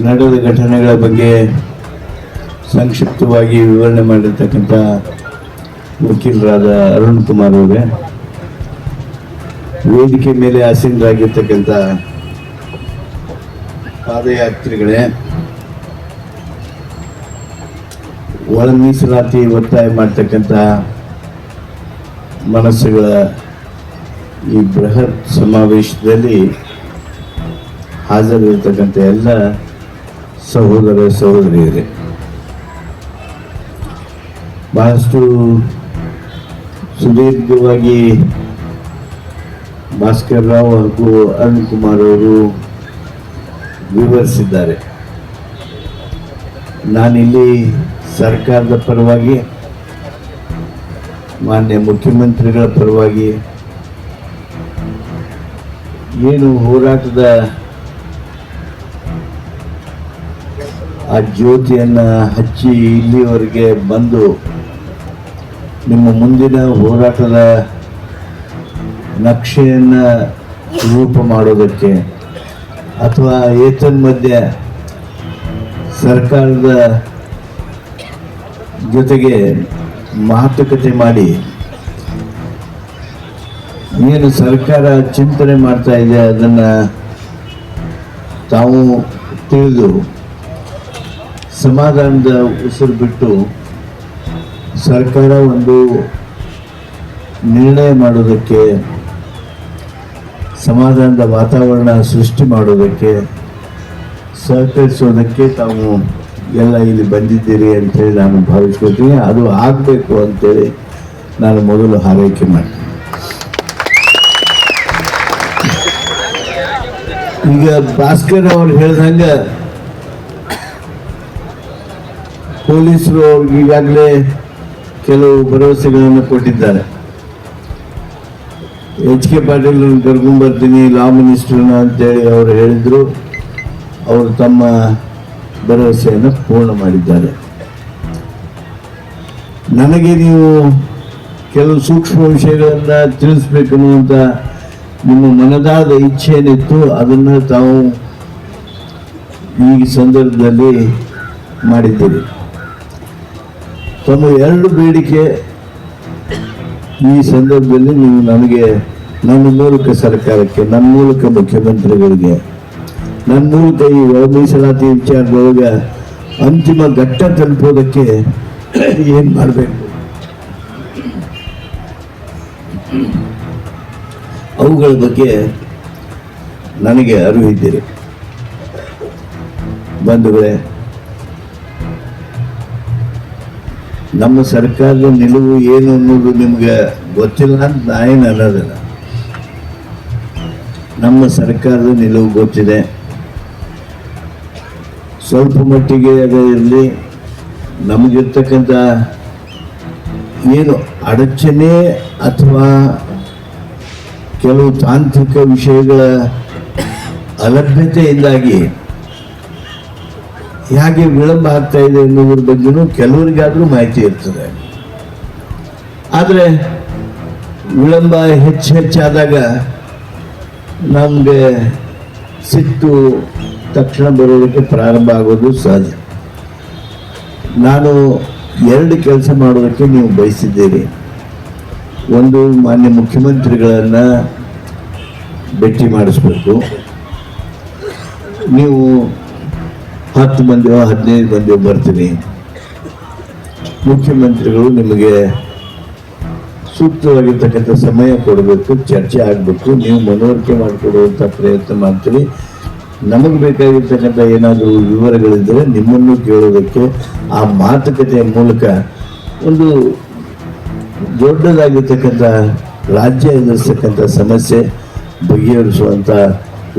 ನಡೆದ ಘಟನೆಗಳ ಬಗ್ಗೆ ಸಂಕ್ಷಿಪ್ತವಾಗಿ ವಿವರಣೆ ಮಾಡಿರ್ತಕ್ಕಂಥ ವಕೀಲರಾದ ಅರುಣ್ ಕುಮಾರ್ ಅವರೇ. ವೇದಿಕೆ ಮೇಲೆ ಆಸೀನರಾಗಿರ್ತಕ್ಕಂಥ ಪಾದಯಾತ್ರಿಗಳೇ ಒಳ ಮೀಸಲಾತಿ ಒತ್ತಾಯ ಮಾಡ್ತಕ್ಕಂಥ ಮನಸ್ಸುಗಳ ಈ ಬೃಹತ್ ಸಮಾವೇಶದಲ್ಲಿ ಹಾಜರಿರ್ತಕ್ಕಂಥ ಎಲ್ಲ ಸಹೋದರ ಸಹೋದರಿಯರೇ, ಬಹಳಷ್ಟು ಸುದೀರ್ಘವಾಗಿ ಭಾಸ್ಕರ್ ರಾವ್ ಹಾಗೂ ಅರುಣ್ ಕುಮಾರ್ ಅವರು ವಿವರಿಸಿದ್ದಾರೆ. ನಾನಿಲ್ಲಿ ಸರ್ಕಾರದ ಪರವಾಗಿ, ಮಾನ್ಯ ಮುಖ್ಯಮಂತ್ರಿಗಳ ಪರವಾಗಿ ಏನು ಹೋರಾಟದ ಆ ಜ್ಯೋತಿಯನ್ನು ಹಚ್ಚಿ ಇಲ್ಲಿವರೆಗೆ ಬಂದು ನಿಮ್ಮ ಮುಂದಿನ ಹೋರಾಟದ ನಕ್ಷೆಯನ್ನು ರೂಪ ಮಾಡೋದಕ್ಕೆ ಅಥವಾ ಏತನ್ಮಧ್ಯೆ ಸರ್ಕಾರದ ಜೊತೆಗೆ ಮಾತುಕತೆ ಮಾಡಿ ಏನು ಸರ್ಕಾರ ಚಿಂತನೆ ಮಾಡ್ತಾ ಇದೆ ಅದನ್ನು ತಾವು ತಿಳಿದು ಸಮಾಧಾನದ ಉಸಿರು ಬಿಟ್ಟು ಸರ್ಕಾರ ಒಂದು ನಿರ್ಣಯ ಮಾಡೋದಕ್ಕೆ, ಸಮಾಧಾನದ ವಾತಾವರಣ ಸೃಷ್ಟಿ ಮಾಡೋದಕ್ಕೆ ಸಹಕರಿಸೋದಕ್ಕೆ ತಾವು ಎಲ್ಲ ಇಲ್ಲಿ ಬಂದಿದ್ದೀರಿ ಅಂತೇಳಿ ನಾನು ಭಾವಿಸ್ಕೊತೀನಿ ಅದು ಆಗಬೇಕು ಅಂತೇಳಿ ನಾನು ಮೊದಲು ಹಾರೈಕೆ ಮಾಡ್ತೀನಿ. ಈಗ ಭಾಸ್ಕರ್ ಅವ್ರು ಹೇಳ್ದಂಗೆ ಪೊಲೀಸರು ಈಗಾಗಲೇ ಕೆಲವು ಭರವಸೆಗಳನ್ನು ಕೊಟ್ಟಿದ್ದಾರೆ. ಎಚ್ ಕೆ ಪಾಟೀಲ್ ಕರ್ಕೊಂಡ್ಬರ್ತೀನಿ ಲಾ ಮಿನಿಸ್ಟರ್ನ ಅಂತೇಳಿ ಅವರು ಹೇಳಿದ್ರು. ಅವರು ತಮ್ಮ ಭರವಸೆಯನ್ನು ಪೂರ್ಣ ಮಾಡಿದ್ದಾರೆ. ನನಗೆ ನೀವು ಕೆಲವು ಸೂಕ್ಷ್ಮ ವಿಷಯಗಳನ್ನು ತಿಳಿಸ್ಬೇಕು ಅಂತ ನಿಮ್ಮ ಮನದಾದ ಇಚ್ಛೆ ಏನಿತ್ತು ಅದನ್ನು ತಾವು ಈ ಸಂದರ್ಭದಲ್ಲಿ ಮಾಡಿದ್ದೀರಿ. ತಮ್ಮ ಎರಡು ಬೇಡಿಕೆ ಈ ಸಂದರ್ಭದಲ್ಲಿ ನೀವು ನನಗೆ ನನ್ನ ಮೂಲಕ ಸರ್ಕಾರಕ್ಕೆ, ನನ್ನ ಮೂಲಕ ಮುಖ್ಯಮಂತ್ರಿಗಳಿಗೆ, ನನ್ನ ಮೂಲಕ ಈ ಒಳ ಮೀಸಲಾತಿ ವಿಚಾರದೊಳಗೆ ಅಂತಿಮ ಘಟ್ಟ ತಲುಪೋದಕ್ಕೆ ಏನು ಮಾಡಬೇಕು? ಅವುಗಳ ಬಗ್ಗೆ ನನಗೆ ಅರಿವಿದ್ದೀರಿ ಬಂಧುಗಳೇ ನಮ್ಮ ಸರ್ಕಾರದ ನಿಲುವು ಏನು ಅನ್ನೋದು ನಿಮ್ಗೆ ಗೊತ್ತಿಲ್ಲ ಅಂತ ನಾನೇನು ಅನ್ನೋದಿಲ್ಲ ನಮ್ಮ ಸರ್ಕಾರದ ನಿಲುವು ಗೊತ್ತಿದೆ. ಸ್ವಲ್ಪ ಮಟ್ಟಿಗೆ ಅದು ಇರಲಿ, ನಮಗಿರ್ತಕ್ಕಂಥ ಏನು ಅಡಚಣೆ ಅಥವಾ ಕೆಲವು ತಾಂತ್ರಿಕ ವಿಷಯಗಳ ಅಲಭ್ಯತೆಯಿಂದಾಗಿ ಹೇಗೆ ವಿಳಂಬ ಆಗ್ತಾ ಇದೆ ಎನ್ನುವುದ್ರ ಬಗ್ಗೆನೂ ಕೆಲವರಿಗಾದರೂ ಮಾಹಿತಿ ಇರ್ತದೆ. ಆದರೆ ವಿಳಂಬ ಹೆಚ್ಚು ಹೆಚ್ಚಾದಾಗ ನಮಗೆ ಸಿಟ್ಟು ತಕ್ಷಣ ಬರೋದಕ್ಕೆ ಪ್ರಾರಂಭ ಆಗೋದು ಸಹಜ. ನಾನು ಎರಡು ಕೆಲಸ ಮಾಡೋದಕ್ಕೆ ನೀವು ಬಯಸಿದ್ದೀರಿ. ಒಂದು ಮಾನ್ಯ ಮುಖ್ಯಮಂತ್ರಿಗಳನ್ನು ಭೇಟಿ ಮಾಡಿಸ್ಬೇಕು. ನೀವು ಹತ್ತು ಮಂದಿಯೋ ಹದಿನೈದು ಮಂದಿಯೋ ಬರ್ತೀನಿ. ಮುಖ್ಯಮಂತ್ರಿಗಳು ನಿಮಗೆ ಸೂಕ್ತವಾಗಿರ್ತಕ್ಕಂಥ ಸಮಯ ಕೊಡಬೇಕು, ಚರ್ಚೆ ಆಗಬೇಕು, ನೀವು ಮನವರಿಕೆ ಮಾಡಿಕೊಡುವಂಥ ಪ್ರಯತ್ನ ಮಾಡ್ತೀರಿ. ನಮಗೆ ಬೇಕಾಗಿರ್ತಕ್ಕಂಥ ಏನಾದರೂ ವಿವರಗಳಿದ್ದರೆ ನಿಮ್ಮನ್ನು ಕೇಳೋದಕ್ಕೆ ಆ ಮಾತುಕತೆಯ ಮೂಲಕ ಒಂದು ದೊಡ್ಡದಾಗಿರ್ತಕ್ಕಂಥ ರಾಜ್ಯ ಎದುರಿಸ್ತಕ್ಕಂಥ ಸಮಸ್ಯೆ ಬಗೆಹರಿಸುವಂಥ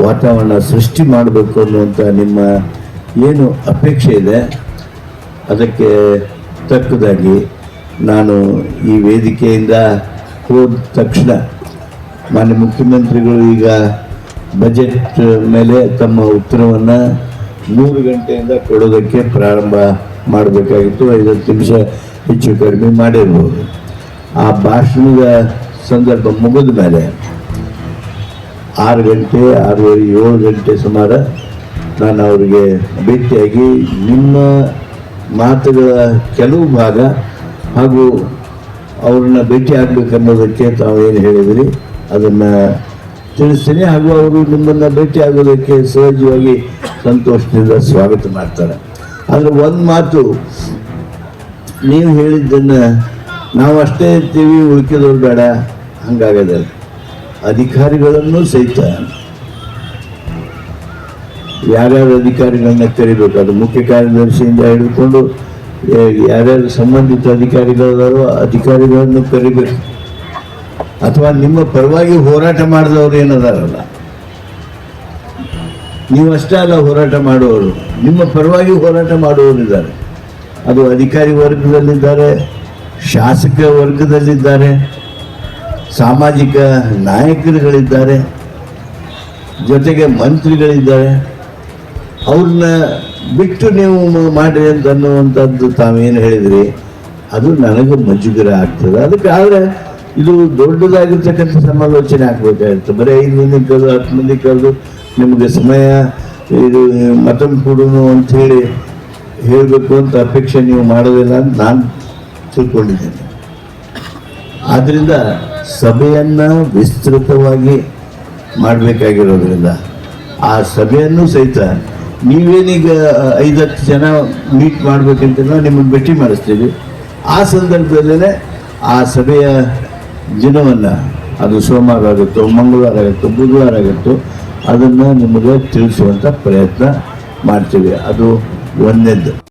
ವಾತಾವರಣ ಸೃಷ್ಟಿ ಮಾಡಬೇಕು ಅನ್ನುವಂಥ ನಿಮ್ಮ ಏನು ಅಪೇಕ್ಷೆ ಇದೆ? ಅದಕ್ಕೆ ತಕ್ಕದಾಗಿ ನಾನು ಈ ವೇದಿಕೆಯಿಂದ ಹೋದ ತಕ್ಷಣ ಮಾನ್ಯ ಮುಖ್ಯಮಂತ್ರಿಗಳು ಈಗ ಬಜೆಟ್ ಮೇಲೆ ತಮ್ಮ ಉತ್ತರವನ್ನು ಮೂರು ಗಂಟೆಯಿಂದ ಕೊಡೋದಕ್ಕೆ ಪ್ರಾರಂಭ ಮಾಡಬೇಕಾಗಿತ್ತು. ಐವತ್ತು ನಿಮಿಷ ಹೆಚ್ಚು ಕಡಿಮೆ ಮಾಡಿರ್ಬೋದು. ಆ ಭಾಷಣದ ಸಂದರ್ಭ ಮುಗಿದ ಮೇಲೆ ಆರು ಗಂಟೆ, ಆರೂವರೆ, ಏಳು ಗಂಟೆ ಸುಮಾರು ನಾನು ಅವರಿಗೆ ಭೇಟಿಯಾಗಿ ನಿಮ್ಮ ಮಾತುಗಳ ಕೆಲವು ಭಾಗ ಹಾಗೂ ಅವ್ರನ್ನ ಭೇಟಿ ಆಗ್ಬೇಕನ್ನೋದಕ್ಕೆ ತಾವು ಏನು ಹೇಳಿದಿರಿ, ಅದನ್ನು ತಿಳಿಸ್ತೀನಿ ಹಾಗೂ ಅವರು ನಿಮ್ಮನ್ನು ಭೇಟಿ ಆಗೋದಕ್ಕೆ ಸಹಜವಾಗಿ ಸಂತೋಷದಿಂದ ಸ್ವಾಗತ ಮಾಡ್ತಾರೆ. ಆದರೆ ಒಂದು ಮಾತು, ನೀವು ಹೇಳಿದ್ದನ್ನು ನಾವು ಅಷ್ಟೇ ಇರ್ತೀವಿ ಉಳ್ಕಿದವ್ರು ಬೇಡ ಹಂಗಾಗದಲ್ಲ ಅಧಿಕಾರಿಗಳನ್ನು ಸಹಿತ ಯಾರ್ಯಾರು ಅಧಿಕಾರಿಗಳನ್ನ ಕರಿಬೇಕು ಅದು ಮುಖ್ಯ ಕಾರ್ಯದರ್ಶಿಯಿಂದ ಹಿಡಿದುಕೊಂಡು ಯಾರ್ಯಾರು ಸಂಬಂಧಿತ ಅಧಿಕಾರಿಗಳಾದರೂ ಅಧಿಕಾರಿಗಳನ್ನು ಕರಿಬೇಕು ಅಥವಾ ನಿಮ್ಮ ಪರವಾಗಿ ಹೋರಾಟ ಮಾಡಿದವರು ಏನದಾರಲ್ಲ? ನೀವು ಅಷ್ಟೇ ಅಲ್ಲ ಹೋರಾಟ ಮಾಡುವವರು. ನಿಮ್ಮ ಪರವಾಗಿ ಹೋರಾಟ ಮಾಡುವವರಿದ್ದಾರೆ ಅದು ಅಧಿಕಾರಿ ವರ್ಗದಲ್ಲಿದ್ದಾರೆ, ಶಾಸಕ ವರ್ಗದಲ್ಲಿದ್ದಾರೆ, ಸಾಮಾಜಿಕ ನಾಯಕರುಗಳಿದ್ದಾರೆ, ಜೊತೆಗೆ ಮಂತ್ರಿಗಳಿದ್ದಾರೆ. ಅವ್ರನ್ನ ಬಿಟ್ಟು ನೀವು ಮಾಡಿರಿ ಅಂತ ಅನ್ನುವಂಥದ್ದು ತಾವೇನು ಹೇಳಿದ್ರಿ? ಅದು ನನಗೆ ಮುಜುಗರ ಆಗ್ತದೆ. ಅದಕ್ಕೆ ಆದರೆ ಇದು ದೊಡ್ಡದಾಗಿರ್ತಕ್ಕಂಥ ಸಮಾಲೋಚನೆ ಆಗ್ಬೇಕಾಗಿತ್ತು. ಬರೀ ಐದು ಮಂದಿ ಕರೆದು, ಹತ್ತು ಮಂದಿ ಕರೆದು ನಿಮಗೆ ಸಮಯ, ಇದು ಮತಂ ಕೊಡೋನು ಅಂತ ಹೇಳಿ ಹೇಳಬೇಕು ಅಂತ ಅಪೇಕ್ಷೆ ನೀವು ಮಾಡೋದಿಲ್ಲ ಅಂತ ನಾನು ತಿಳ್ಕೊಂಡಿದ್ದೇನೆ. ಆದ್ದರಿಂದ ಸಭೆಯನ್ನು ವಿಸ್ತೃತವಾಗಿ ಮಾಡಬೇಕಾಗಿರೋದ್ರಿಂದ ಆ ಸಭೆಯನ್ನು ಸಹಿತ ನೀವೇನೀಗ ಐದತ್ತು ಜನ ಮೀಟ್ ಮಾಡಬೇಕಂತ ನಿಮ್ಮನ್ನು ಭೇಟಿ ಮಾಡಿಸ್ತೀವಿ. ಆ ಸಂದರ್ಭದಲ್ಲೇ ಆ ಸಭೆಯ ದಿನವನ್ನು, ಅದು ಸೋಮವಾರ ಆಗುತ್ತೋ, ಮಂಗಳವಾರ ಆಗುತ್ತೋ, ಬುಧವಾರ ಆಗುತ್ತೋ, ಅದನ್ನು ನಿಮಗೆ ತಿಳಿಸುವಂಥ ಪ್ರಯತ್ನ ಮಾಡ್ತೀವಿ. ಅದು ಒಂದನೇದ್ದು